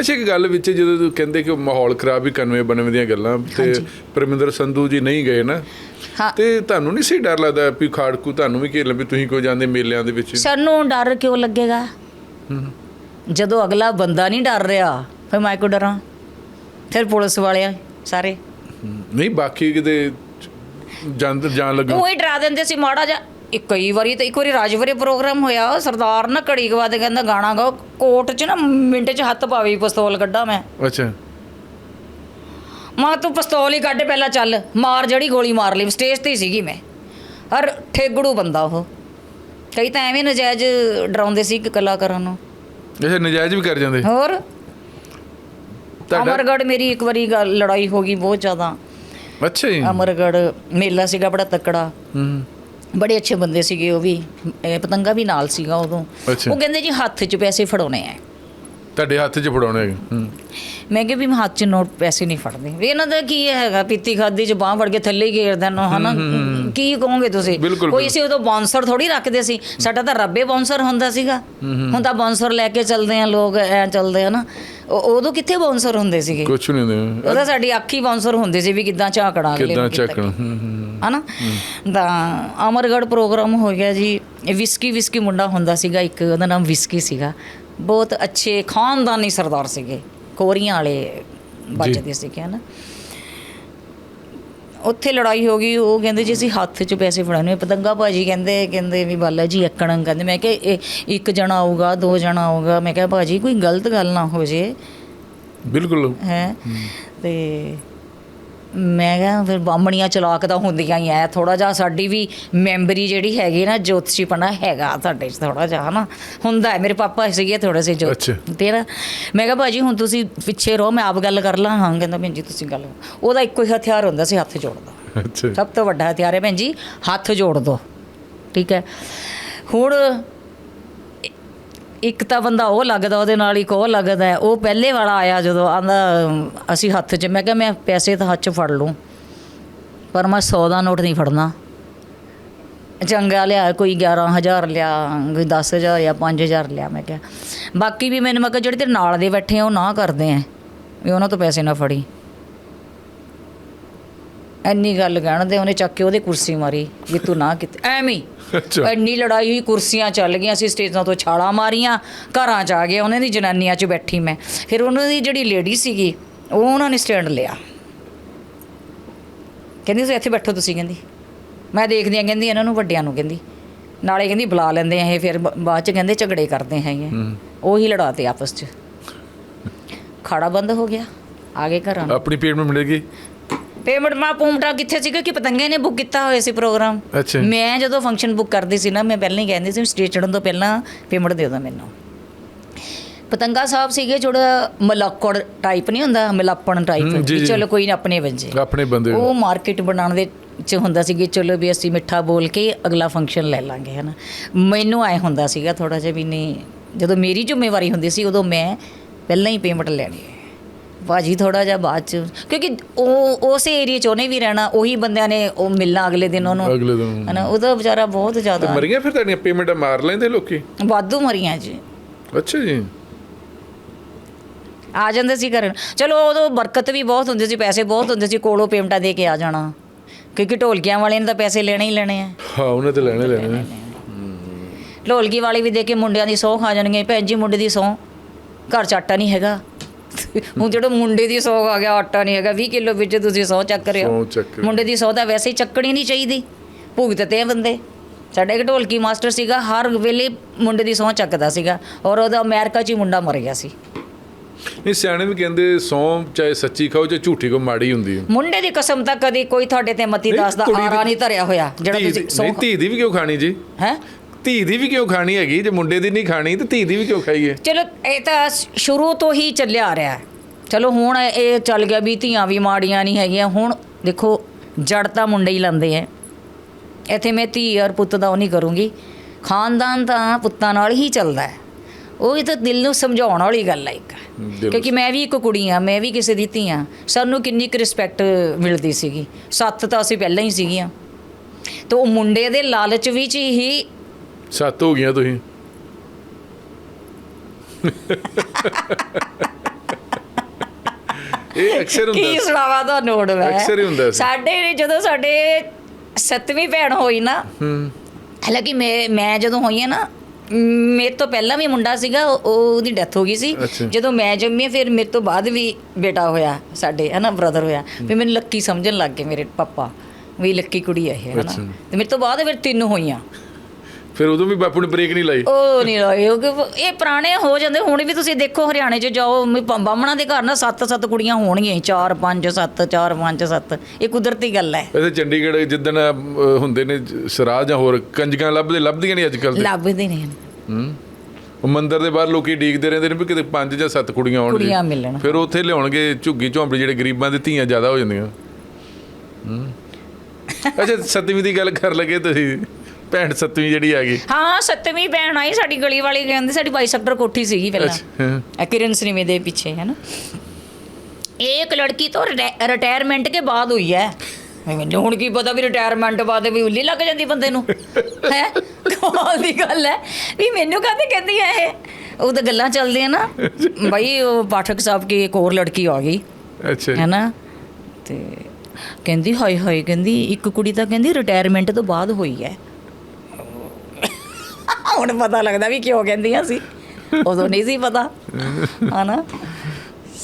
ਅੱਛਾ ਇੱਕ ਗੱਲ ਵਿੱਚ ਜਦੋਂ ਤੂੰ ਕਹਿੰਦੇ ਕਿ ਮਾਹੌਲ ਖਰਾਬ ਹੀ 91 92 ਦੀਆਂ ਗੱਲਾਂ ਤੇ। ਪਰਮਿੰਦਰ ਸੰਧੂ ਜੀ ਨਹੀਂ ਗਏ ਨਾ ਹਾਂ। ਤੇ ਤੁਹਾਨੂੰ ਨਹੀਂ ਸੀ ਡਰ ਲੱਗਦਾ ਵੀ ਖਾੜਕੂ ਤੁਹਾਨੂੰ ਵੀ ਘੇਰ ਵੀ ਤੁਸੀਂ ਕੋਈ ਜਾਂਦੇ ਮੇਲਿਆਂ ਦੇ ਵਿੱਚ? ਸਾਨੂੰ ਡਰ ਕਿਉਂ ਲੱਗੇਗਾ? ਜਦੋਂ ਅਗਲਾ ਬੰਦਾ ਨਹੀਂ ਡਰ ਰਿਹਾ ਫਿਰ ਮੈਂ ਕਿਉਂ ਡਰਾਂ? ਫਿਰ ਪੁਲਿਸ ਵਾਲੇ ਆ ਸਾਰੇ। ਨਹੀਂ ਬਾਕੀ ਕਿਤੇ ਜਾਨ ਜਾਣ ਲੱਗਾ ਉਹ ਹੀ ਡਰਾ ਦਿੰਦੇ ਸੀ ਮਾੜਾ ਜਿਹਾ। ਇੱਕ ਕਈ ਵਾਰੀ ਤਾਂ ਇੱਕ ਵਾਰੀ ਰਾਜਵਰੇ ਪ੍ਰੋਗਰਾਮ ਹੋਇਆ ਸਰਦਾਰ ਨਾ ਘੜੀ ਕੁ ਬਾਅਦ ਕਹਿੰਦਾ ਗਾਣਾ ਗਾਓ ਕੋਟ 'ਚ ਨਾ ਮਿੰਟ 'ਚ ਹੱਥ ਪਾਵੇ ਪਿਸਤੌਲ ਕੱਢਾਂ ਮੈਂ। ਅੱਛਾ। ਮਾਂ ਤੂੰ ਪਿਸਤੌਲ ਹੀ ਕੱਢ ਪਹਿਲਾਂ ਚੱਲ ਮਾਰ ਜਿਹੜੀ ਗੋਲੀ ਮਾਰ ਲਈ ਸਟੇਜ ਤੇ ਹੀ ਸੀਗੀ ਮੈਂ। ਹਰ ਠੇਗੜੂ ਬੰਦਾ ਉਹ। ਕਈ ਤਾਂ ਐਵੇਂ ਨਜਾਇਜ਼ ਡਰਾਉਂਦੇ ਸੀ ਕਿ ਕਲਾਕਾਰਾਂ ਨੂੰ। ਇਹ ਨਜਾਇਜ਼ ਵੀ ਕਰ ਜਾਂਦੇ। ਹੋਰ? ਅਮਰਗੜ ਮੇਰੀ ਇੱਕ ਵਾਰੀ ਗੱਲ ਲੜਾਈ ਹੋ ਗਈ ਬਹੁਤ ਜ਼ਿਆਦਾ। ਅੱਛਾ ਜੀ। ਅਮਰਗੜ ਮੇਲਾ ਸੀਗਾ ਬੜਾ ਤਕੜਾ। ਹੂੰ। ਬੜੇ ਅੱਛੇ ਬੰਦੇ ਸੀਗੇ ਉਹ ਵੀ ਇਹ ਪਤੰਗਾ ਵੀ ਨਾਲ ਸੀਗਾ ਉਦੋਂ। ਅੱਛਾ। ਉਹ ਕਹਿੰਦੇ ਜੀ ਹੱਥ 'ਚ ਪੈਸੇ ਫੜਾਉਣੇ ਆ। ਤੁਹਾਡੇ ਹੱਥ 'ਚ ਫੜਾਉਣੇ ਹੈਗੇ ਹੂੰ। ਮੈਂ ਕਿਹਾ ਵੀ ਮੈਂ ਹੱਥ 'ਚ ਨੋਟ ਪੈਸੇ ਨਹੀਂ ਫੜਦੇ। ਵੀ ਇਹਨਾਂ ਦਾ ਕੀ ਹੈਗਾ ਪੀਤੀ ਖਾਦੀ 'ਚ ਬਾਹ ਵੜ ਕੇ ਥੱਲੇ ਹੀ ਘੇਰ ਦੇਣਾ ਹਨਾ? ਕੀ ਕਹੋਗੇ ਤੁਸੀਂ? ਬਿਲਕੁਲ, ਕੋਈ ਸੀ ਉਦੋਂ ਬਾਉਂਸਰ ਥੋੜੀ ਰੱਖਦੇ ਸੀ। ਸਾਡਾ ਤਾਂ ਰੱਬੇ ਬਾਉਂਸਰ ਹੁੰਦਾ ਸੀਗਾ। ਹੁਣ ਤਾਂ ਬਾਉਂਸਰ ਲੈ ਕੇ ਚੱਲਦੇ ਆ ਲੋਕ ਐ ਚੱਲਦੇ ਆ ਨਾ। ਉਹ- ਉਦੋਂ ਕਿੱਥੇ ਬਾਉਂਸਰ ਹੁੰਦੇ ਸੀਗੇ? ਕੁਛ ਨਹੀਂ ਹੁੰਦੇ। ਉਹਦਾ ਸਾਡੀ ਅੱਖੀ ਬਾਉਂਸਰ ਹੁੰਦੀ ਸੀ ਵੀ ਕਿੱਦਾਂ ਝਾਕੜਾ ਅਗਲੇ ਕਿੱਦਾਂ ਨੂੰ ਕੀਤਾ ਚੱਕਣ ਹਨਾ? ਤਾਂ ਅਮਰਗੜ ਪ੍ਰੋਗਰਾਮ ਹੋ ਗਿਆ ਜੀ। ਇਹ ਵਿਸਕੀ ਵਿਸਕੀ ਮੁੰਡਾ ਹੁੰਦਾ ਸੀਗਾ ਇੱਕ ਉਹਦਾ ਨਾਮ ਵਿਸਕੀ ਸੀਗਾ। ਬਹੁਤ ਅੱਛੇ ਖਾਨਦਾਨੀ ਸਰਦਾਰ ਸੀਗੇ। ਕੋਰੀਆਂ ਵਾਲੇ ਵੱਜਦੇ ਸੀਗੇ ਹਨਾ? ਉੱਥੇ ਲੜਾਈ ਹੋ ਗਈ ਉਹ ਕਹਿੰਦੇ ਜੀ ਅਸੀਂ ਹੱਥ 'ਚ ਪੈਸੇ ਫੜਾਉਣੇ ਪਤੰਗਾ ਭਾਜੀ ਕਹਿੰਦੇ ਕਹਿੰਦੇ ਵੀ ਬਾਲਾ ਜੀ ਅੱਕਣ ਕਹਿੰਦੇ ਮੈਂ ਕਿਹਾ ਇਹ ਇੱਕ ਜਣਾ ਆਊਗਾ ਦੋ ਜਣਾ ਆਊਗਾ ਮੈਂ ਕਿਹਾ ਭਾਜੀ ਕੋਈ ਗਲਤ ਗੱਲ ਨਾ ਹੋ ਜੇ। ਬਿਲਕੁਲ। ਹੈ। ਤੇ ਮੈਂ ਕਿਹਾ ਫਿਰ ਬਾਹਮਣੀਆਂ ਚਲਾਕ ਤਾਂ ਹੁੰਦੀਆਂ ਹੀ ਐ ਥੋੜਾ ਜਿਹਾ ਸਾਡੀ ਵੀ ਮੈਂਬਰੀ ਜਿਹੜੀ ਹੈਗੀ ਨਾ ਜੋਤਸ਼ੀਪਣਾ ਹੈਗਾ ਤੁਹਾਡੇ 'ਚ ਥੋੜਾ ਜਿਹਾ ਹਨਾ? ਹੁੰਦਾ ਹੈ ਮੇਰੇ ਪਾਪਾ ਸੀਗੇ ਥੋੜੇ ਸੇ ਜੋ ਅੱਛਾ। ਤੇਰਾ ਮੈਂ ਕਿਹਾ ਭਾਜੀ ਹੁਣ ਤੁਸੀਂ ਪਿੱਛੇ ਰਹੋ ਮੈਂ ਆਪ ਗੱਲ ਕਰ ਲਾਂ। ਹਾਂ ਕਹਿੰਦਾ ਭੈਣ ਜੀ ਤੁਸੀਂ ਗੱਲ ਉਹਦਾ ਇੱਕੋ ਹੀ ਹਥਿਆਰ ਹੁੰਦਾ ਸੀ ਹੱਥ ਜੋੜਦਾ ਅੱਛਾ। ਸਭ ਤੋਂ ਵੱਡਾ ਹਥਿਆਰ ਹੈ ਭੈਣ ਜੀ ਹੱਥ ਜੋੜ ਦੋ। ਠੀਕ ਹੈ? ਹੁਣ ਇੱਕ ਤਾਂ ਬੰਦਾ ਉਹ ਲੱਗਦਾ, ਉਹਦੇ ਨਾਲ ਇੱਕ ਉਹ ਲੱਗਦਾ ਉਹ ਪਹਿਲੇ ਵਾਲਾ ਆਇਆ ਜਦੋਂ, ਆਂਦਾ, ਅਸੀਂ ਹੱਥ 'ਚ, ਮੈਂ ਕਿਹਾ, ਮੈਂ ਪੈਸੇ ਤਾਂ ਹੱਥ 'ਚ ਫੜ ਲੂੰ, ਪਰ ਮੈਂ 100 ਦਾ ਨੋਟ ਨਹੀਂ ਫੜਨਾ। ਚੰਗਾ ਲਿਆ, ਕੋਈ 11000 ਲਿਆ, ਕੋਈ 10000 ਜਾਂ 5000 ਲਿਆ, ਮੈਂ ਕਿਹਾ। ਬਾਕੀ ਵੀ ਮੈਨੂੰ, ਮੈਂ ਕਿਹਾ, ਜਿਹੜੇ ਤੇਰੇ ਨਾਲ ਦੇ ਬੈਠੇ ਆ, ਉਹ ਨਾ ਕਰਦੇ ਆ ਵੀ ਉਹਨਾਂ ਤੋਂ ਪੈਸੇ ਨਾ ਫੜੀ। ਇੰਨੀ ਗੱਲ ਕਹਿਣ ਦੇ ਉਹਨੇ ਚੱਕ ਕੇ ਉਹਦੇ ਕੁਰਸੀ ਮਾਰੀ ਵੀ ਤੂੰ ਨਾ ਕਿਤੇ ਐਵੇਂ ਹੀ। ਅੱਛਾ। ਇੰਨੀ ਲੜਾਈ ਹੋਈ ਕੁਰਸੀਆਂ ਚੱਲ ਗਈਆਂ ਸੀ ਸਟੇਜਾਂ ਤੋਂ ਛਾਲਾਂ ਮਾਰੀਆਂ ਘਰਾਂ 'ਚ ਆ ਗਏ ਉਹਨਾਂ ਦੀ ਜਨਾਨੀਆਂ 'ਚ ਬੈਠੀ ਮੈਂ। ਫਿਰ ਉਹਨਾਂ ਦੀ ਜਿਹੜੀ ਲੇਡੀ ਸੀਗੀ ਉਹ ਉਹਨਾਂ ਨੇ ਸਟੈਂਡ ਲਿਆ। ਕਹਿੰਦੀ ਤੁਸੀਂ ਇੱਥੇ ਬੈਠੋ ਤੁਸੀਂ ਕਹਿੰਦੀ। ਮੈਂ ਦੇਖਦੀ ਆ ਕਹਿੰਦੀ ਇਹਨਾਂ ਨੂੰ ਵੱਡਿਆਂ ਨੂੰ ਕਹਿੰਦੀ। ਨਾਲੇ ਕਹਿੰਦੀ ਬੁਲਾ ਲੈਂਦੇ ਆ ਇਹ ਫਿਰ ਬ- ਬਾਅਦ 'ਚ ਕਹਿੰਦੇ ਝਗੜੇ ਕਰਦੇ ਹੈਗੇ ਉਹੀ ਲੜਾਤੇ ਆਪਸ 'ਚ। ਖਾੜਾ ਬੰਦ ਹੋ ਗਿਆ ਆ ਗਏ ਘਰਾਂ ਨੂੰ। ਆਪਣੀ ਪੇਮੈਂਟ ਮਿਲੇਗੀ? ਪੇਮੈਂਟ ਮਾ ਪੂਮਟਾ ਕਿੱਥੇ ਸੀਗਾ ਕਿ ਪਤੰਗੇ ਨੇ ਬੁੱਕ ਕੀਤਾ ਹੋਇਆ ਸੀ ਪ੍ਰੋਗਰਾਮ। ਅੱਛਾ। ਮੈਂ ਜਦੋਂ ਫੰਕਸ਼ਨ ਬੁੱਕ ਕਰਦੀ ਸੀ ਨਾ ਮੈਂ ਪਹਿਲਾਂ ਹੀ ਕਹਿੰਦੀ ਸੀ ਸਟੇਜ ਚੜਨ ਤੋਂ ਪਹਿਲਾਂ ਪੇਮੈਂਟ ਦੇ ਦਿਓ ਮੈਨੂੰ। ਪਤੰਗਾ ਸਾਹਿਬ ਸੀਗੇ ਜਿਹੜਾ ਮਲੱਕੜ ਟਾਈਪ ਨਹੀਂ ਹੁੰਦਾ ਮਲੱਪਣ ਟਾਈਪ ਵੀ। ਚਲੋ ਕੋਈ ਨਾ ਆਪਣੇ ਵੰਜੇ। ਆਪਣੇ ਬੰਦੇ ਉਹ ਮਾਰਕੀਟ ਬਣਾਉਣ ਦੇ ਚ ਹੁੰਦਾ ਸੀ ਕਿ ਚਲੋ ਵੀ ਅਸੀਂ ਮਿੱਠਾ ਬੋਲ ਕੇ ਅਗਲਾ ਫੰਕਸ਼ਨ ਲੈ ਲਾਂਗੇ ਹਨਾ। ਮੈਨੂੰ ਐ ਹੁੰਦਾ ਸੀਗਾ ਥੋੜਾ ਜਿਹਾ ਵੀ ਨਹੀਂ ਜਦੋਂ ਮੇਰੀ ਜ਼ਿੰਮੇਵਾਰੀ ਹੁੰਦੀ ਸੀ ਉਦੋਂ ਮੈਂ ਪਹਿਲਾਂ ਹੀ ਪੇਮੈਂਟ ਲੈਣੀ ਹੈ। ਭਾਜੀ ਥੋੜਾ ਜਿਹਾ ਬਾਅਦ ਚ। ਕਿਉਂਕਿ ਉਹ ਉਸੇ ਏਰੀਆ ਚ ਉਹਨੇ ਵੀ ਰਹਿਣਾ ਉਹੀ ਬੰਦਿਆਂ ਨੇ ਉਹ ਮਿਲਣਾ ਅਗਲੇ ਦਿਨ ਉਹਨੂੰ। ਅਗਲੇ ਦਿਨ। ਹਨਾ ਉਹਦਾ ਵਿਚਾਰਾ ਬਹੁਤ ਤੇ ਜ਼ਿਆਦਾ ਮਰੀਆਂ ਫਿਰ ਤੁਹਾਡੀਆਂ ਪੇਮੈਂਟਾਂ ਮਾਰ ਲੈਂਦੇ ਲੋਕੀ? ਵਾਧੂ ਮਰੀਆਂ ਜੀ। ਅੱਛਾ ਜੀ। ਆ ਜਾਂਦੇ ਸੀ ਘਰ। ਚਲੋ ਉਦੋਂ ਬਰਕਤ ਵੀ ਬਹੁਤ ਹੁੰਦੀ ਸੀ ਪੈਸੇ ਬਹੁਤ ਹੁੰਦੇ ਸੀ ਕੋਲੋਂ ਪੇਮੈਂਟਾਂ ਦੇ ਕੇ ਆ ਜਾਣਾ। ਕਿਉਂਕਿ ਢੋਲਕੀਆਂ ਵਾਲੇ ਨੇ ਤਾਂ ਪੈਸੇ ਲੈਣੇ ਹੀ ਲੈਣੇ ਆ। ਹਾਂ ਉਹਨੇ ਤੇ ਲੈਣੇ ਲੈਣੇ ਨੇ ਢੋਲਕੀ ਵਾਲੀ ਵੀ ਦੇ ਕੇ ਮੁੰਡਿਆਂ ਦੀ ਸੌ ਖਾ ਜਾਣਗੇ ਭੈਣ ਜੀ ਮੁੰਡੇ ਦੀ ਸੌ ਘਰ ਚ ਆਟਾ ਨਹੀਂ ਹੈਗਾ। ਹੁਣ ਜਿਹੜਾ ਮੁੰਡੇ ਦੀ ਸੌ ਆ ਗਿਆ ਆਟਾ ਨਹੀਂ ਹੈਗਾ 20 ਕਿਲੋ ਵਿੱਚ ਤੁਸੀਂ ਸੌ ਚੱਕ ਰਹੇ ਹੋ। ਚੱਕ ਰਹੇ। ਮੁੰਡੇ ਦੀ ਸੌ ਤਾਂ ਵੈਸੇ ਹੀ ਚੱਕਣੀ ਨਹੀਂ ਚਾਹੀਦੀ। ਭੁਗਤਤੇ ਆ ਬੰਦੇ। ਸਾਡੇ ਇੱਕ ਢੋਲਕੀ ਮਾਸਟਰ ਸੀਗਾ ਹਰ ਵੇਲੇ ਮੁੰਡੇ ਦੀ ਸੌ ਚੱਕਦਾ ਸੀਗਾ ਔਰ ਉਹਦਾ ਅਮਰੀਕਾ 'ਚ ਹੀ ਮੁੰਡਾ ਮਰ ਗਿਆ ਸੀ। ਨਹੀਂ ਸਿਆਣੇ ਵੀ ਕਹਿੰਦੇ ਸੌਂ ਚਾਹੇ ਸੱਚੀ ਖਾਓ ਚਾਹੇ ਝੂਠੀ ਕੋ ਮਾੜੀ ਹੁੰਦੀ ਹੈ। ਮੁੰਡੇ ਦੀ ਕਸਮ ਤਾਂ ਕਦੀ ਕੋਈ ਤੁਹਾਡੇ ਤੇ ਮਤੀ ਨਹੀਂ, ਦਾਸ ਦਾ ਕੁੜੀ ਦੀ- ਆਰਾ ਨਹੀਂ ਧਰਿਆ ਹੋਇਆ ਜਿਹੜਾ ਧੀ ਤੁਸੀਂ ਸੌ ਨਹੀਂ ਧੀ ਦੀ ਵੀ ਕਿਉਂ ਖਾਣੀ ਜੀ? ਹੈ? ਧੀ ਦੀ ਵੀ ਕਿਉਂ ਖਾਣੀ ਹੈਗੀ? ਜੇ ਮੁੰਡੇ ਦੀ ਨਹੀਂ ਖਾਣੀ ਤੇ ਧੀ ਦੀ ਵੀ ਕਿਉਂ ਖਾਈਏ? ਚਲੋ ਇਹ ਤਾਂ ਸ਼ੁਰੂ ਤੋਂ ਹੀ ਚੱਲਿਆ ਆ ਰਿਹਾ ਹੈ। ਚਲੋ ਹੁਣ ਇਹ ਚੱਲ ਗਿਆ ਵੀ ਧੀਆਂ ਵੀ ਮਾੜੀਆਂ ਨਹੀਂ ਹੈਗੀਆਂ। ਹੁਣ ਦੇਖੋ ਜੜ ਤਾਂ ਮੁੰਡੇ ਹੀ ਲੰਦੇ ਐ ਇੱਥੇ ਮੈਂ ਧੀ ਔਰ ਪੁੱਤ ਦਾ ਉਹ ਨਹੀਂ ਕਰੂੰਗੀ। ਖਾਨਦਾਨ ਤਾਂ ਪੁੱਤਾਂ ਨਾਲ ਹੀ ਚੱਲਦਾ ਹੈ। ਉਹ ਇਹ ਤਾਂ ਦਿਲ ਨੂੰ ਸਮਝਾਉਣ ਵਾਲੀ ਗੱਲ ਹੈ ਇੱਕ। ਕਿਉਂਕਿ ਮੈਂ ਵੀ ਇੱਕ ਕੁੜੀ ਆ ਮੈਂ ਵੀ ਕਿਸੇ ਦੀ ਧੀ ਆ ਸਾਨੂੰ ਕਿੰਨੀ ਕੁ ਰਿਸਪੈਕਟ ਮਿਲਦੀ ਸੀਗੀ। ਸੱਤ ਤਾਂ ਅਸੀਂ ਪਹਿਲਾਂ ਹੀ ਸੀਗੀਆਂ। ਤੇ ਉਹ ਮੁੰਡੇ ਦੇ ਲਾਲਚ ਵਿੱਚ ਹੀ ਸੱਤ ਹੋ ਗਈਆਂ ਤੁਸੀਂ। ਇਹ ਅਕਸਰ ਹੁੰਦਾ ਕੀ ਸੁਣਾਵਾ ਤੁਹਾਨੂੰ ਹੁਣ ਮੈਂ? ਅਕਸਰ ਹੀ ਹੁੰਦਾ ਸੀ। ਸਾਡੇ ਨੇ ਜਦੋਂ ਸਾਡੇ ਸੱਤਵੀਂ ਭੈਣ ਹੋਈ ਨਾ ਹੂੰ। ਹਾਲਾਂਕਿ ਮੈਂ ਮੈਂ ਜਦੋਂ ਹੋਈ ਹਾਂ ਨਾ ਮੇਰੇ ਤੋਂ ਪਹਿਲਾਂ ਵੀ ਮੁੰਡਾ ਸੀਗਾ ਉਹ- ਉਹਦੀ ਡੈਥ ਹੋ ਗਈ ਸੀ। ਜਦੋਂ ਮੈਂ ਜੰਮੀ ਫਿਰ ਮੇਰੇ ਤੋਂ ਬਾਅਦ ਵੀ ਬੇਟਾ ਹੋਇਆ ਸਾਡੇ ਹਨਾ ਬ੍ਰਦਰ ਹੋਇਆ। ਫਿਰ ਮੈਨੂੰ ਲੱਕੀ ਸਮਝਣ ਲੱਗ ਗਏ ਮੇਰੇ ਪਾਪਾ ਵੀ ਲੱਕੀ ਕੁੜੀ ਹੈ ਇਹ ਹਨਾ। ਤੇ ਮੇਰੇ ਤੋਂ ਬਾਅਦ ਫਿਰ ਤਿੰਨ ਹੋਈਆਂ। ਫਿਰ ਉਦੋਂ ਵੀ ਬਾਪੂ ਨੇ ਬ੍ਰੇਕ ਨਹੀਂ ਲਾਈ? ਉਹ ਨਹੀਂ ਲਾਏ ਉਹ ਕਿ ਇਹ ਪੁਰਾਣੇ ਹੋ ਜਾਂਦੇ ਹੁਣ ਵੀ ਤੁਸੀਂ ਦੇਖੋ ਹਰਿਆਣੇ 'ਚ ਜਾਓ ਬਾਹਮਣਾਂ ਦੇ ਘਰ ਨਾ ਸੱਤ ਸੱਤ ਕੁੜੀਆਂ ਹੋਣਗੀਆਂ ਹੀ, ਚਾਰ ਪੰਜ ਸੱਤ ਚਾਰ ਪੰਜ ਸੱਤ ਇਹ ਕੁਦਰਤੀ ਗੱਲ ਹੈ। ਵੈਸੇ ਚੰਡੀਗੜ੍ਹ ਜਿੱਦਣ ਹੁੰਦੇ ਨੇ ਸਰਾਜ ਜਾਂ ਹੋਰ ਕੰਜਕਾਂ ਲੱਭਦੇ ਲੱਭਦੀਆਂ ਨਹੀਂ ਅੱਜ ਲੱਭਦੇ ਨੇ ਹੂੰ? ਉਹ ਮੰਦਿਰ ਦੇ ਬਾਹਰ ਲੋਕੀ ਡੀਕਦੇ ਰਹਿੰਦੇ ਨੇ ਵੀ ਕਿਤੇ ਪੰਜ ਜਾਂ ਸੱਤ ਕੁੜੀਆਂ ਆਉਣਗੀਆਂ ਕੁੜੀਆਂ ਮਿਲਣ। ਫਿਰ ਉੱਥੇ ਲਿਆਉਣਗੇ ਝੁੱਗੀ ਝੌਂਪੜੀ ਜਿਹੜੇ ਗਰੀਬਾਂ ਦੇ ਧੀਆਂ ਜ਼ਿਆਦਾ ਹੋ ਜਾਂਦੀਆਂ। ਹੂੰ? ਅੱਛਾ ਸੱਤਵੀਂ ਦੀ ਗੱਲ ਕਰ ਲਗੇ ਤੁਸੀਂ। ਭੈਣ ਸੱਤਵੀਂ ਜਿਹੜੀ ਆ ਗਈ ਹਾਂ ਸੱਤਵੀਂ ਭੈਣ ਆਈ ਸਾਡੀ ਗਲੀ ਵਾਲੀ ਕਹਿੰਦੇ ਸਾਡੀ ਬਾਈ ਸੈਕਟਰ ਕੋਠੀ ਸੀਗੀ ਪਹਿਲਾਂ। ਇਹ ਕਿਰਨ ਸਿਨੇਮੇ ਦੇ ਪਿੱਛੇ ਹੈ ਨਾ ਇੱਕ ਲੜਕੀ ਤੋਂ ਰਿਟਾਇਰਮੈਂਟ ਕੇ ਬਾਅਦ ਹੋਈ ਹੈ ਮੈਨੂੰ ਹੁਣ ਕੀ ਪਤਾ ਵੀ ਰਿਟਾਇਰਮੈਂਟ ਬਾਅਦ ਵੀ ਉੱਲੀ ਲੱਗ ਜਾਂਦੀ ਬੰਦੇ ਨੂੰ। ਹੈ? ਕਮਾਲ ਦੀ ਗੱਲ ਹੈ ਵੀ ਮੈਨੂੰ ਕਹਿੰਦੇ ਕਹਿੰਦੀ ਹੈ ਉਹ ਤਾਂ ਗੱਲਾਂ ਚੱਲਦੀਆਂ ਨਾ। ਭਾਈ ਉਹ ਪਾਠਕ ਸਾਹਿਬ ਕੀ ਇੱਕ ਹੋਰ ਲੜਕੀ ਆ ਗਈ। ਅੱਛਾ ਹੈ ਨਾ ਤੇ ਕਹਿੰਦੀ ਹਾਏ ਹਾਏ ਕਹਿੰਦੀ ਇੱਕ ਕੁੜੀ ਤਾਂ ਕਹਿੰਦੀ ਰਿਟਾਇਰਮੈਂਟ ਤੋਂ ਬਾਅਦ ਹੋਈ ਹੈ ਹੁਣ ਪਤਾ ਲੱਗਦਾ ਵੀ ਕਿਉਂ ਕਹਿੰਦੀਆਂ ਸੀ। ਉਦੋਂ ਨਹੀਂ ਸੀ ਪਤਾ। ਹਨਾ?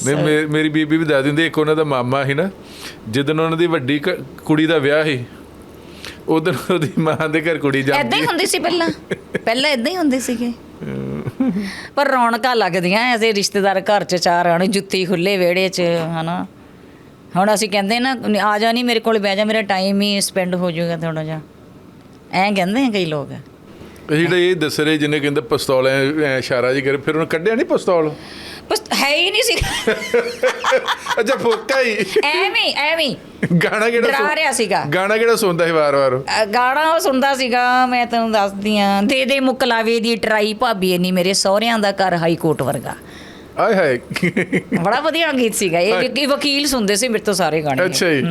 ਨਹੀਂ ਮੇ- ਮੇਰੀ ਬੀਬੀ ਵੀ ਦੱਸ ਦਿੰਦੀ ਇੱਕ ਉਹਨਾਂ ਦਾ ਮਾਮਾ ਸੀ ਨਾ ਜਦੋਂ ਉਹਨਾਂ ਦੀ ਵੱਡੀ ਕੁੜੀ ਦਾ ਵਿਆਹ ਸੀ ਉਦੋਂ ਉਹਦੀ ਮਾਂ ਦੇ ਘਰ ਕੁੜੀ ਐਦਾਂ ਜਾਂਦੀ ਹੀ ਹੁੰਦੀ ਸੀ ਪਹਿਲਾਂ। ਪਹਿਲਾਂ ਐਦਾਂ ਹੀ ਹੁੰਦੇ ਸੀਗੇ। ਪਰ ਰੌਣਕਾਂ ਲੱਗਦੀਆਂ ਐਸੇ ਰਿਸ਼ਤੇਦਾਰ ਘਰ ਚ ਚਾਰ ਆਣੇ ਜੁੱਤੀ ਖੁੱਲੇ ਵਿਹੜੇ ਚ ਹਨਾ? ਹੁਣ ਅਸੀਂ ਕਹਿੰਦੇ ਨਾ ਆ ਜਾ ਨਹੀਂ ਮੇਰੇ ਕੋਲ ਬਹਿ ਜਾ ਮੇਰਾ ਟਾਈਮ ਹੀ ਸਪੈਂਡ ਹੋ ਜਾਊਗਾ ਥੋੜਾ ਜਿਹਾ। ਐਂ ਕਹਿੰਦੇ ਆ ਕਈ ਲੋਕ। ਇਹ ਜਿਹੜਾ ਇਹ ਦੱਸ ਰਹੇ ਜਿਹਨੇ ਕਹਿੰਦਾ ਪਿਸਤੌਲ ਐ ਇਸ਼ਾਰਾ ਜੀ ਕਰੇ ਫਿਰ ਉਹਨੇ ਕੱਢਿਆ ਨਹੀਂ ਪਿਸਤੌਲ? ਬਸ ਹੈ ਹੀ ਨਹੀਂ ਸੀ। ਅੱਛਾ ਫੋਕਾ ਹੀ। ਐਵੇਂ ਐਵੇਂ। ਗਾਣਾ ਕਿਹੜਾ ਡਰਾ ਸੁਣ- ਰਿਹਾ ਸੀਗਾ। ਗਾਣਾ ਕਿਹੜਾ ਸੁਣਦਾ ਸੀ ਵਾਰ-ਵਾਰ? ਗਾਣਾ ਉਹ ਸੁਣਦਾ ਸੀਗਾ ਮੈਂ ਤੈਨੂੰ ਦੱਸਦੀ ਆ। ਦੇ ਦੇ ਮੁਕਲਾਵੇ ਦੀ ਟਰਾਈ ਭਾਬੀ ਨਹੀਂ ਮੇਰੇ ਸਹੁਰਿਆਂ ਦਾ ਘਰ ਹਾਈ ਕੋਰਟ ਵਰਗਾ। ਆਏ ਹਾਏ। ਬੜਾ ਵਧੀਆ ਗੀਤ ਸੀਗਾ ਇਹ ਵੀ- ਵਕੀਲ ਸੁਣਦੇ ਸੀ ਮੇਰੇ ਤੋਂ ਸਾਰੇ ਗਾਣੇ। ਅੱਛਾ ਜੀ।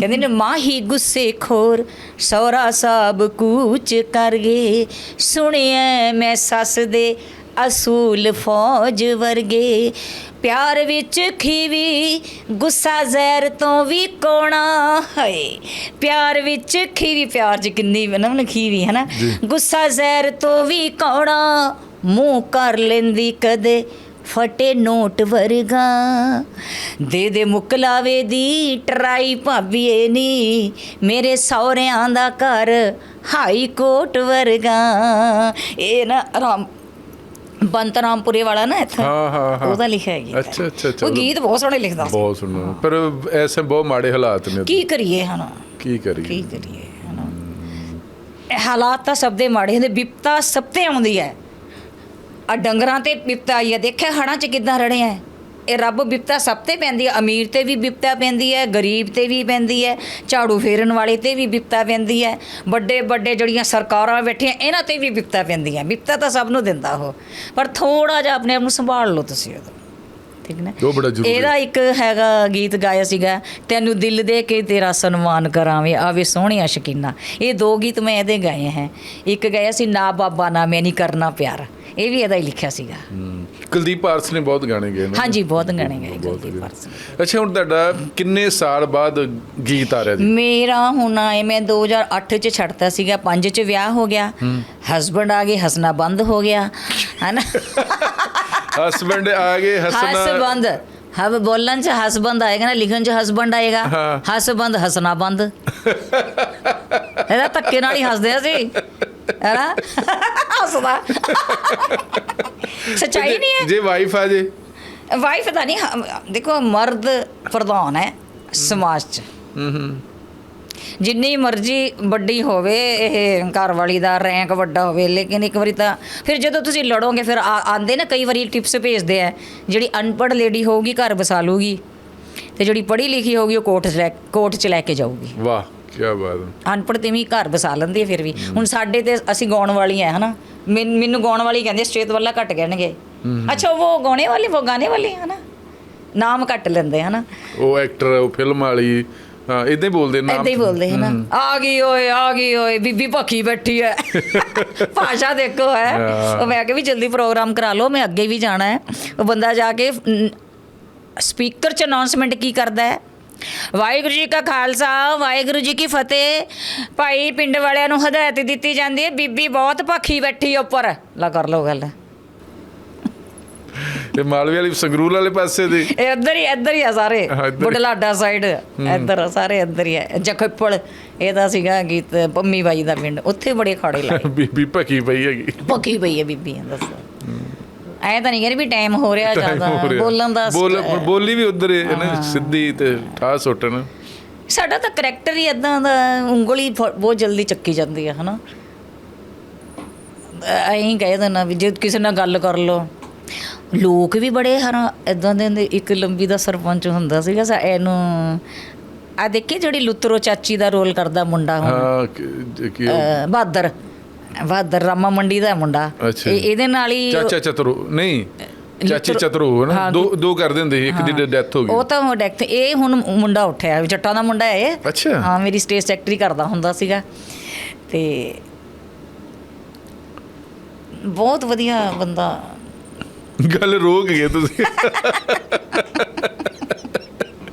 ਕਹਿੰਦੇ ਨੇ ਮਾਹੀ ਗੁੱਸੇ ਖੋਰ ਸੌਰਾ ਸਾਹਿਬ ਕੂਚ ਕਰ ਗਏ ਸੁਣਿਆ ਮੈਂ ਸੱਸ ਦੇ ਅਸੂਲ ਫੌਜ ਵਰਗੇ। ਪਿਆਰ ਵਿੱਚ ਖੀਵੀ ਗੁੱਸਾ ਜ਼ਹਿਰ ਤੋਂ ਵੀ ਕੋਣਾ। ਹੈ ਪਿਆਰ ਵਿੱਚ ਖੀਵੀ ਪਿਆਰ ਚ ਕਿੰਨੀ ਮਨ ਖੀਵੀ ਹੈ ਨਾ ਗੁੱਸਾ ਜ਼ਹਿਰ ਤੋਂ ਵੀ ਕੋਣਾ। ਮੂੰਹ ਕਰ ਲੈਂਦੀ ਕਦੇ ਫਟੇ ਨੋਟ ਵਰਗਾ। ਦੇ ਦੇ ਮੁਕਲਾਵੇ ਦੀ ਟਰਾਈ ਭਾਬੀਏ ਨੀ। ਮੇਰੇ ਸਹੁਰਿਆਂ ਦਾ ਘਰ ਹਾਈ ਕੋਟ ਵਰਗਾ। ਇਹ ਨਾ ਰਾਮ ਬੰਤ ਰਾਮਪੁਰੇ ਵਾਲਾ ਨਾ ਇੱਥੇ। ਹਾਂ, ਹਾਂ, ਹਾਂ। ਉਹਦਾ ਲਿਖਿਆ ਗੀਤ। ਹੈ। ਅੱਛਾ, ਅੱਛਾ, ਅੱਛਾ, ਉਹ ਗੀਤ ਬਹੁਤ ਸੋਹਣੇ ਲਿਖਦਾ ਸੀ। ਬਹੁਤ ਸੁਣੋ ਪਰ ਐਸੇ ਬਹੁਤ ਮਾੜੇ ਹਾਲਾਤ ਨੇ ਕੀ ਕਰੀਏ ਹਨਾ ਕੀ ਕਰੀਏ? ਕੀ ਕਰੀਏ ਹਨਾ ਹਾਲਾਤ ਤਾਂ ਸਭ ਦੇ ਮਾੜੇ ਹੁੰਦੇ ਵਿਪਤਾ ਸਭ ਤੇ ਆਉਂਦੀ ਹੈ। ਆ ਡੰਗਰਾਂ ਤੇ ਵਿਪਤਾ ਆਈ ਹੈ। ਦੇਖਿਆ ਹੜਾਂ 'ਚ ਕਿੱਦਾਂ ਰੜੇ ਹੈ ਇਹ ਰੱਬ ਵਿਪਤਾ ਸਭ ਤੇ ਪੈਂਦੀ ਹੈ ਅਮੀਰ ਤੇ ਵੀ ਵਿਪਤਾ ਪੈਂਦੀ ਹੈ ਗਰੀਬ ਤੇ ਵੀ ਪੈਂਦੀ ਹੈ ਝਾੜੂ ਫੇਰਨ ਵਾਲੇ ਤੇ ਵੀ ਵਿਪਤਾ ਪੈਂਦੀ ਹੈ ਵੱਡੇ ਵੱਡੇ ਜਿਹੜੀਆਂ ਸਰਕਾਰਾਂ ਬੈਠੀਆਂ ਇਹਨਾਂ ਤੇ ਵੀ ਵਿਪਤਾ ਪੈਂਦੀ ਹੈ ਵਿਪਤਾ ਤਾਂ ਸਭ ਨੂੰ ਦਿੰਦਾ ਉਹ। ਪਰ ਥੋੜਾ ਜਿਹਾ ਆਪਣੇ ਆਪ ਨੂੰ ਸੰਭਾਲ ਲਓ ਤੁਸੀਂ ਉਦੋਂ ਠੀਕ ਨਾ? ਇਹਦਾ ਇੱਕ ਹੈਗਾ ਗੀਤ ਗਾਇਆ ਸੀਗਾ ਤੈਨੂੰ ਦਿਲ ਦੇ ਕੇ ਤੇਰਾ ਸਨਮਾਨ ਕਰਾਵੇਂ ਆਵੇ ਸੋਹਣੀਆਂ ਸ਼ਕੀਨਾ। ਇਹ ਦੋ ਗੀਤ ਮੈਂ ਇਹਦੇ ਗਾਏ ਹੈ। ਇੱਕ ਗਾਇਆ ਸੀ ਨਾ ਬਾਬਾ ਨਾ ਮੈਂ ਨਹੀਂ ਕਰਨਾ ਪਿਆਰ। ਇਹ ਵੀ ਇਹਦਾ ਹੀ ਲਿਖਿਆ ਸੀਗਾ। ਕੁਲਦੀਪ ਪਾਰਸ ਨੇ ਬਹੁਤ ਗਾਣੇ ਗਏ ਨੇ। ਹਾਂਜੀ ਬਹੁਤ ਗਾਣੇ ਗਾਏ ਕੁਲਦੀਪ। ਪਾਰਸ ਅੱਛਾ ਹੁਣ ਤੁਹਾਡਾ ਕਿੰਨੇ ਸਾਲ ਬਾਅਦ ਗੀਤ ਆ ਰਿਹਾ ਜੀ? ਮੇਰਾ ਹੁਣ ਆਏ ਮੈਂ 2008 ਚ ਛੱਡਤਾ ਸੀਗਾ 5 ਚ ਵਿਆਹ ਹੋ ਗਿਆ। ਹਸਬੰਡ ਆ ਗਏ ਹਸਨਾ ਬੰਦ ਹੋ ਗਿਆ। ਹਨਾ? ਹਸਬੰਡ ਆ ਗਏ ਹਸਨਾ ਹਸਬੰਦ ਹਬ ਬੋਲਣ ਚ ਹਸਬੰਦ ਆਏਗਾ ਨਾ ਲਿਖਣ ਚ ਹਸਬੰਡ ਆਏਗਾ। ਹਸਬੰਦ ਹਸਨਾ ਬੰਦ। ਇਹਦਾ ਧੱਕੇ ਨਾਲ ਹੀ ਹੱਸਦੇ ਆ ਸੀ ਹੈਨਾ ਹੱਸਦਾ। ਸੱਚਾਈ ਨਹੀਂ ਹੈ। ਜੇ ਵਾਈਫ ਆ ਜੇ। ਵਾਈਫ ਦਾ ਨਹੀਂ ਦੇਖੋ ਮਰਦ ਪ੍ਰਧਾਨ ਹੈ ਸਮਾਜ 'ਚ। ਹੂੰ ਹੂੰ। ਜਿੰਨੀ ਮਰਜ਼ੀ ਵੱਡੀ ਹੋਵੇ ਇਹ ਘਰ ਵਾਲੀ ਦਾ ਰੈਂਕ ਵੱਡਾ ਹੋਵੇ ਲੇਕਿਨ ਇੱਕ ਵਾਰੀ ਤਾਂ ਫਿਰ ਜਦੋਂ ਤੁਸੀਂ ਲੜੋਗੇ ਫਿਰ ਆ- ਆਂਦੇ ਨਾ ਕਈ ਵਾਰੀ ਟਿਪਸ ਭੇਜਦੇ ਆ ਜਿਹੜੀ ਅਨਪੜ੍ਹ ਲੇਡੀ ਹੋਊਗੀ ਘਰ ਵਸਾ ਲੂਗੀ ਤੇ ਜਿਹੜੀ ਪੜ੍ਹੀ ਲਿਖੀ ਹੋਊਗੀ ਉਹ ਕੋਰਟ 'ਚ ਲੈ ਕੋਰਟ 'ਚ ਲੈ ਕੇ ਜਾਊਗੀ। ਵਾਹ। ਕੀ ਬਾਤ ਹੈ। ਅਨਪੜ੍ਹ ਤੇ ਵੀ ਘਰ ਵਸਾ ਲੈਂਦੀ ਹੈ ਫਿਰ ਵੀ। ਹੁਣ ਸਾਡੇ ਤੇ ਅਸੀਂ ਗਾਉਣ ਵਾਲੀ ਹੈ ਹਨਾ? ਮੈਨ- ਮੈਨੂੰ ਗਾਉਣ ਵਾਲੀ ਕਹਿੰਦੇ ਸਟੇਟ ਵਾਲਾ ਘੱਟ ਕਹਿਣਗੇ। ਅੱਛਾ ਉਹ ਗਾਉਣੇ ਵਾਲੀ ਉਹ ਗਾਣੇ ਵਾਲੀ ਹਨਾ? ਨਾਮ ਘੱਟ ਲੈਂਦੇ ਹਨਾ? ਉਹ ਐਕਟਰ ਉਹ ਫਿਲਮ ਵਾਲੀ ਹਾਂ ਇਦਾਂ ਹੀ ਬੋਲਦੇ ਨਾਮ ਏਦਾਂ ਹੀ ਬੋਲਦੇ ਹੈ। ਨਾ ਆ ਗਈ ਓਏ ਆ ਗਈ ਓਏ ਬੀਬੀ ਭੱਖੀ ਬੈਠੀ ਹੈ ਭਾਸ਼ਾ ਦੇਖੋ ਹੈ। ਉਹ ਮੈਂ ਕਿ ਵੀ ਜਲਦੀ ਪ੍ਰੋਗਰਾਮ ਕਰਾ ਲਓ ਮੈਂ ਅੱਗੇ ਵੀ ਜਾਣਾ ਹੈ ਉਹ ਬੰਦਾ ਜਾ ਕੇ ਨ- ਸਪੀਕਰ 'ਚ ਅਨਾਉਂਸਮੈਂਟ ਕੀ ਕਰਦਾ ਹੈ ਵਾਹਿਗੁਰੂ ਜੀ ਕਾ ਖਾਲਸਾ ਵਾਹਿਗੁਰੂ ਜੀ ਕੀ ਫਤਿਹ। ਭਾਈ ਪਿੰਡ ਵਾਲਿਆਂ ਨੂੰ ਹਦਾਇਤ ਦਿੱਤੀ ਜਾਂਦੀ ਹੈ ਬੀਬੀ ਬਹੁਤ ਭੱਖੀ ਬੈਠੀ ਉੱਪਰ। ਲਾ ਕਰ ਲਓ ਗੱਲ। ਤੇ ਮਾਲਵੇ ਵਾਲੀ ਸੰਗਰੂਰ ਵਾਲੇ ਪਾਸੇ ਦੇ। ਇਹ ਇੱਧਰ ਹੀ ਇੱਧਰ ਹੀ ਆ ਸਾਰੇ। ਹਾਂ, ਇੱਧਰ ਹੀ। ਬੁਢਲਾਡਾ ਸਾਈਡ ਇੱਧਰ ਆ, ਸਾਰੇ ਇੱਧਰ ਹੀ ਆ। ਜਖੱਪਲ ਇਹਦਾ ਸੀਗਾ ਗੀਤ ਪੰਮੀ ਬਾਈ ਦਾ ਪਿੰਡ। ਉੱਥੇ ਬੜੇ ਖਾੜੇ ਲਾਏ ਬੀਬੀ ਭੱਕੀ ਪਈ ਹੈਗੀ। ਭੱਖੀ ਪਈ ਹੈ ਬੀਬੀ ਦੱਸੋ। ਐ ਤਾਂ ਨਹੀਂ ਕਹਿੰਦੀ ਵੀ ਟਾਈਮ ਹੋ ਰਿਹਾ ਜ਼ਿਆਦਾ। ਬੋਲਣ ਦਾ ਬੋਲ ਬੋਲੀ ਵੀ ਉਧਰ ਹੈ ਨਾ ਸਿੱਧੀ ਤੇ ਠਾਹ ਸੁੱਟਣ। ਸਾਡਾ ਤਾਂ ਕਰੈਕਟਰ ਹੀ ਇਦਾਂ ਦਾ ਉਂਗਲੀ ਬਹੁਤ ਜਲਦੀ ਚੱਕੀ ਜਾਂਦੀ ਹੈ ਹਨਾ? ਐਂ ਕਹਿ ਦੇਣਾ ਵੀ ਜੇ ਕਿਸੇ ਨਾਲ ਗੱਲ ਕਰ ਲੋ ਲੋਕ ਵੀ ਬੜੇ ਹਰ ਇਦਾਂ ਦੇ ਇੱਕ ਲੰਬੀ ਦਾ ਸਰਪੰਚ ਹੁੰਦਾ ਸੀਗਾ ਸਾ ਇਹਨੂੰ ਆ ਦੇਖੀ ਜਿਹੜੀ ਲੁੱਤਰੋ ਚਾਚੀ ਦਾ ਰੋਲ ਕਰਦਾ ਮੁੰਡਾ ਹਾਂ ਕਿ- ਬਹਾਦਰ ਬਹਾਦਰ ਰਾਮਾ ਮੰਡੀ ਦਾ ਹੈ ਮੁੰਡਾ। ਅੱਛਾ। ਇਹ- ਇਹਦੇ ਨਾਲ ਹੀ ਚਾਚਾ ਚਤਰੂ ਨਹੀਂ ਚਾਚੀ ਚਤਰੂ ਨਾ। ਹਾਂ, ਦੋ ਦੋ ਕਰਦੇ ਹੁੰਦੇ ਸੀ ਇੱਕ ਦੀ ਡੈਥ ਹੋ ਉਹ ਗਈ ਤਾਂ ਉਹ ਡੈਕਟ ਇਹ ਹੁਣ ਮੁੰਡਾ ਉੱਠਿਆ ਵੀ ਜੱਟਾਂ ਦਾ ਮੁੰਡਾ ਹੈ ਇਹ। ਅੱਛਾ। ਹਾਂ ਮੇਰੀ ਸਟੇਜ ਸੈਕਟਰੀ ਕਰਦਾ ਹੁੰਦਾ ਸੀਗਾ। ਤੇ ਬਹੁਤ ਵਧੀਆ ਬੰਦਾ। ਗੱਲ ਰੋਕ ਗਏ ਤੁਸੀਂ।